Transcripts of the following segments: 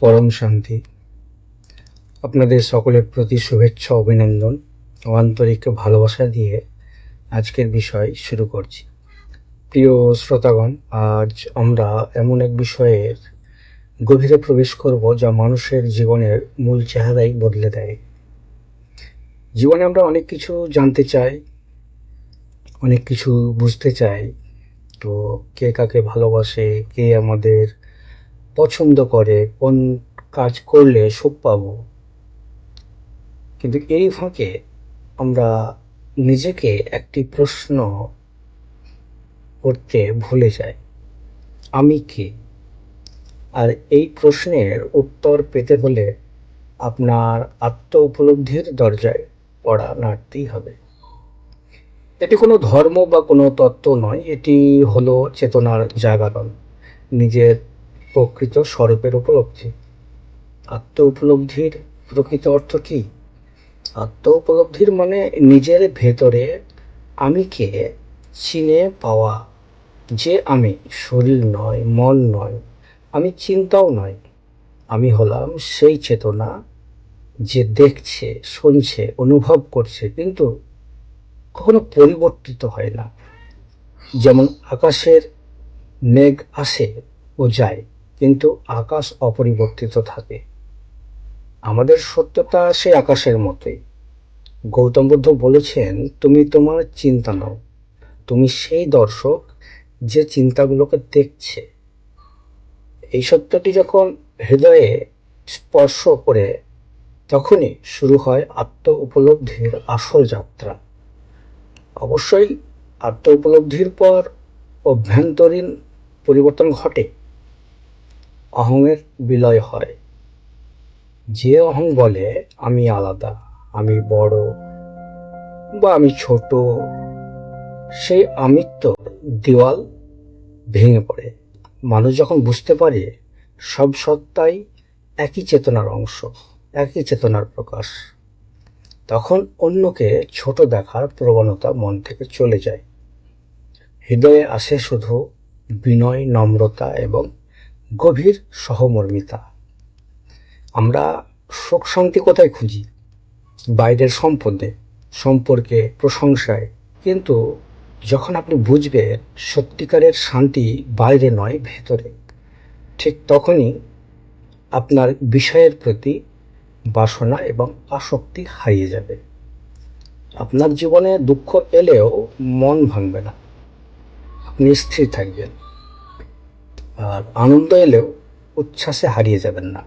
পরম শান্তি। আপনাদের সকলের প্রতি শুভেচ্ছা, অভিনন্দন ও আন্তরিক ভালোবাসা দিয়ে আজকের বিষয় শুরু করছি। প্রিয় শ্রোতাগণ, আজ আমরা এমন এক বিষয়ের গভীরে প্রবেশ করব যা মানুষের জীবনের মূল চেহারাই বদলে দেয়। জীবনে আমরা অনেক কিছু জানতে চাই, অনেক কিছু বুঝতে চাই। তো কে কাকে ভালোবাসে, কে আমাদের পছন্দ করে, কোন কাজ করলে সুখ পাবো। কিন্তু এই ফাঁকে আমরা নিজেকে একটি প্রশ্ন করতে ভুলে যাই, আমি কে? আর এই প্রশ্নের উত্তর পেতে হলে আপনার আত্ম উপলব্ধির দরজায় পড়া নাড়তেই হবে। এটি কোনো ধর্ম বা কোনো তত্ত্ব নয়, এটি হলো চেতনার জাগরণ। নিজের প্রকৃত স্বরূপের উপলব্ধি। আত্ম উপলব্ধির প্রকৃত অর্থ কি? আত্ম উপলব্ধির মানে নিজের ভেতরে আমিকে চিনে পাওয়া। যে আমি শরীর নয়, মন নয়, আমি চিন্তাও নয়, আমি হলাম সেই চেতনা যে দেখছে, শুনছে, অনুভব করছে, কিন্তু কখনো পরিবর্তিত হয় না। যেমন আকাশের মেঘ আসে ও যায় কিন্তু আকাশ অপরিবর্তিত থাকে। আমাদের সত্যতা সেই আকাশের মতোই। গৌতম বুদ্ধ বলেছেন, তুমি তোমার চিন্তা নাও। তুমি সেই দর্শক যে চিন্তাগুলোকে দেখছে। এই সত্যটি যখন হৃদয়ে স্পর্শ করে, তখনই শুরু হয় আত্ম উপলব্ধির আসল যাত্রা। অবশ্যই আত্ম উপলব্ধির পর অভ্যন্তরীণ পরিবর্তন ঘটে। অহংয়ের বিলয় হয়। যে অহং বলে, আমি আলাদা, আমি বড় বা আমি ছোট, সেই আমিত্ব দেওয়াল ভেঙে পড়ে। মানুষ যখন বুঝতে পারে, সব সত্তাই একই চেতনার অংশ, একই চেতনার প্রকাশ, তখন অন্যকে ছোট দেখার প্রবণতা মন থেকে চলে যায়। হৃদয়ে আসে শুধু বিনয়, নম্রতা এবং গভীর সহমর্মিতা। আমরা সুখ শান্তি কোথায় খুঁজি? বাইরের সম্পদে, সম্পর্কে, প্রশংসায়। কিন্তু যখন আপনি বুঝবেন সত্যিকারের শান্তি বাইরে নয়, ভেতরে, ঠিক তখনই আপনার বিষয়ের প্রতি বাসনা এবং আসক্তি হারিয়ে যাবে। আপনার জীবনে দুঃখ এলেও মন ভাঙবে না। আপনি স্থির থাকবেন। আর আনন্দ এলেও উচ্ছ্বাসে হারিয়ে যাবেন না।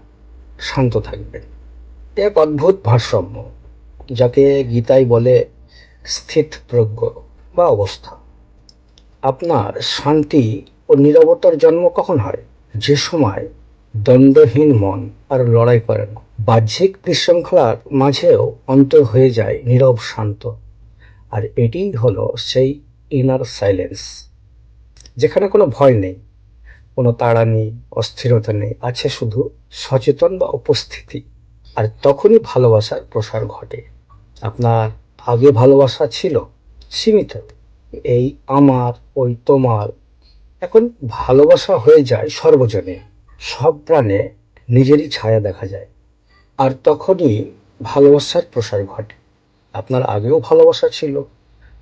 শান্ত থাকবেন। এক অদ্ভুত ভারসাম্য, যাকে গীতাই বলে স্থিত প্রজ্ঞ বা অবস্থা। আপনার শান্তি ও নিরবতার জন্ম কখন হয়? যে সময় দ্বন্দ্বহীন মন আর লড়াই করে না বাহ্যিক বিশৃঙ্খলার মাঝেও অন্তর হয়ে যায় নীরব শান্ত। আর এটিই হলো সেই ইনার সাইলেন্স যেখানে কোনো ভয় নেই। কোনো তাড়া নেই, অস্থিরতা নেই, আছে শুধু সচেতন বা উপস্থিতি। আর তখনই ভালোবাসার প্রসার ঘটে। আপনার আগে ভালোবাসা ছিল, সীমিত। এই আমার, ওই তোমার। এখন ভালোবাসা হয়ে যায় সর্বজনে। সব প্রাণে নিজেরই ছায়া দেখা যায়। আর তখনই ভালোবাসার প্রসার ঘটে। আপনার আগেও ভালোবাসা ছিল,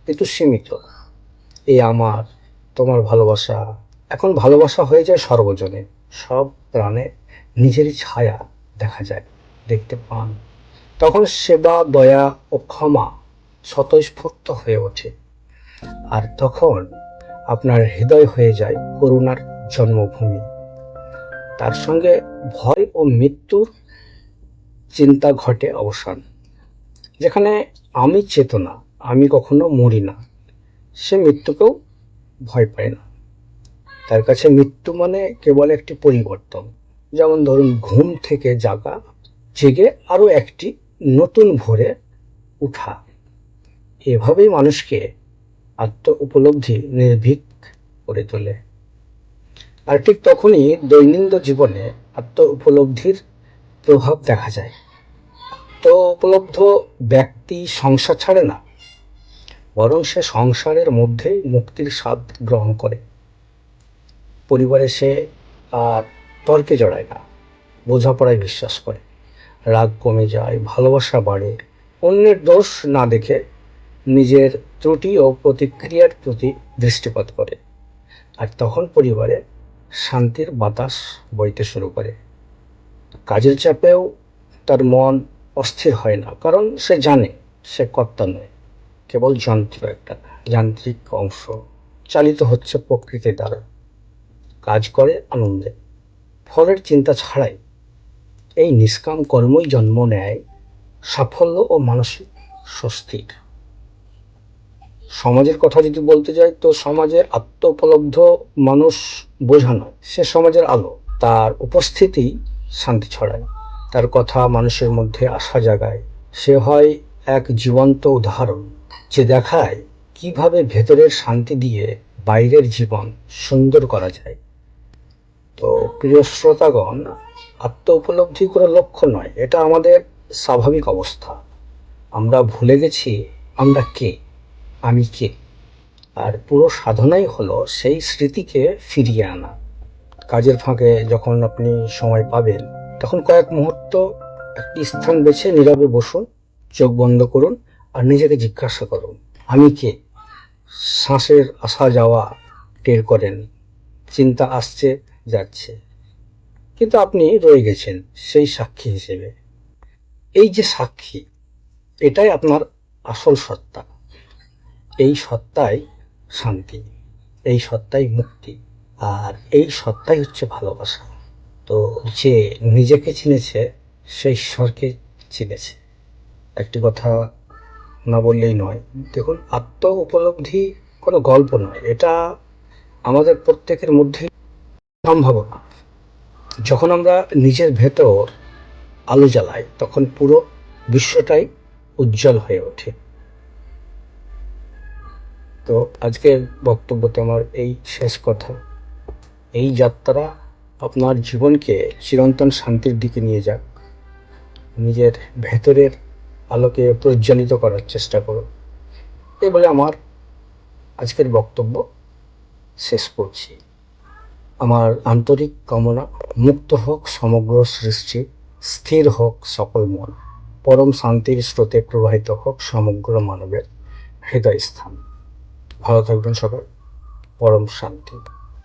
কিন্তু সীমিত। এই আমার, তোমার ভালোবাসা এখন ভালোবাসা হয়ে যায় সর্বজনে। সব প্রাণে নিজেরই ছায়া দেখা যায়, দেখতে পান। তখন সেবা, দয়া ও ক্ষমা স্বতঃস্ফূর্ত হয়ে ওঠে। আর তখন আপনার হৃদয় হয়ে যায় করুণার জন্মভূমি। তার সঙ্গে ভয় ও মৃত্যুর চিন্তা ঘটে অবসান। যেখানে আমি চেতনা, আমি কখনো মরি না। সে মৃত্যুকেও ভয় পায় না। তার কাছে মৃত্যু মানে কেবল একটি পরিবর্তন। যেমন ধরুন, ঘুম থেকে জাগা, জেগে আরও একটি নতুন ভোরে উঠা। এভাবেই মানুষকে আত্ম উপলব্ধি নির্ভীক করে তোলে। আর ঠিক তখনই দৈনন্দিন জীবনে আত্ম উপলব্ধির প্রভাব দেখা যায়। তো উপলব্ধ ব্যক্তি সংসার ছাড়ে না, বরং সে সংসারের মধ্যেই মুক্তির স্বাদ গ্রহণ করে। পরিবারে সে আর তর্কে জড়ায় না, বোঝাপড়ায় বিশ্বাস করে। রাগ কমে যায়, ভালোবাসা বাড়ে। অন্যের দোষ না দেখে নিজের ত্রুটি ও প্রতিক্রিয়ার প্রতি দৃষ্টিপাত করে। আর তখন পরিবারে শান্তির বাতাস বইতে শুরু করে। কাজের চাপেও তার মন অস্থির হয় না, কারণ সে জানে সে কর্তা নয়, কেবল যন্ত্র একটা, যান্ত্রিক অংশ। চালিত হচ্ছে প্রকৃতি দ্বারা। কাজ করে আনন্দে। ফলের চিন্তা ছাড়াই এই নিষ্কাম কর্মই জন্ম নেয় সাফল্য ও মানসিক স্বস্তির। সমাজের কথা যদি বলতে যাই, তো সমাজের আত্ম উপলব্ধ মানুষ বোঝানো, সে সমাজের আলো, তার উপস্থিতি শান্তি ছড়ায়। তার কথা মানুষের মধ্যে আশা জাগায়। সে হয় এক জীবন্ত উদাহরণ, যে দেখায় কীভাবে ভেতরের শান্তি দিয়ে বাইরের জীবন সুন্দর করা যায়। তো প্রিয় শ্রোতাগণ আত্ম উপলব্ধি করে লক্ষ্য নয়, এটা আমাদের স্বাভাবিক অবস্থা। আমরা ভুলে গেছি আমরা কে, আমি কে। আর পুরো সাধনাই হলো সেই স্মৃতিকে ফিরিয়ে আনা। কাজের ফাঁকে যখন আপনি সময় পাবেন, তখন কয়েক মুহূর্ত একটি স্থান বেছে নীরবে বসুন, চোখ বন্ধ করুন আর নিজেকে জিজ্ঞাসা করুন, আমি কে? শ্বাসের আসা যাওয়া টের করেন, চিন্তা আসছে যাচ্ছে। কিন্তু আপনি রয়ে গেছেন সেই সাক্ষী হিসেবে। এই যে সাক্ষী, এটাই আপনার আসল সত্তা। এই সত্তাই শান্তি, এই সত্তাই মুক্তি, আর এই সত্তাই হচ্ছে ভালোবাসা। তো যে নিজেকে চিনেছে, সে ঈশ্বরকে চিনেছে। একটি কথা না বললেই নয়। দেখুন আত্ম উপলব্ধি কোনো গল্প নয়। এটা আমাদের প্রত্যেকের মধ্যেই সম্ভাবনা যখন আমরা নিজের ভেতর আলো জ্বালাই, তখন পুরো বিশ্বটাই উজ্জ্বল হয়ে ওঠে। তো আজকের বক্তব্যতে আমার এই শেষ কথা। এই যাত্রা আপনার জীবনকে চিরন্তন শান্তির দিকে নিয়ে যাক। নিজের ভেতরের আলোকে প্রজ্বলিত করার চেষ্টা করুন। এই বলে আমার আজকের বক্তব্য। শেষ করছি। আমার আন্তরিক কামনা, মুক্ত হোক সমগ্র সৃষ্টি, স্থির হোক সকল মন, পরম শান্তির স্রোতে প্রবাহিত হোক সমগ্র মানবের হৃদয় স্থান ভালো থাকবেন সবাই, পরম শান্তি।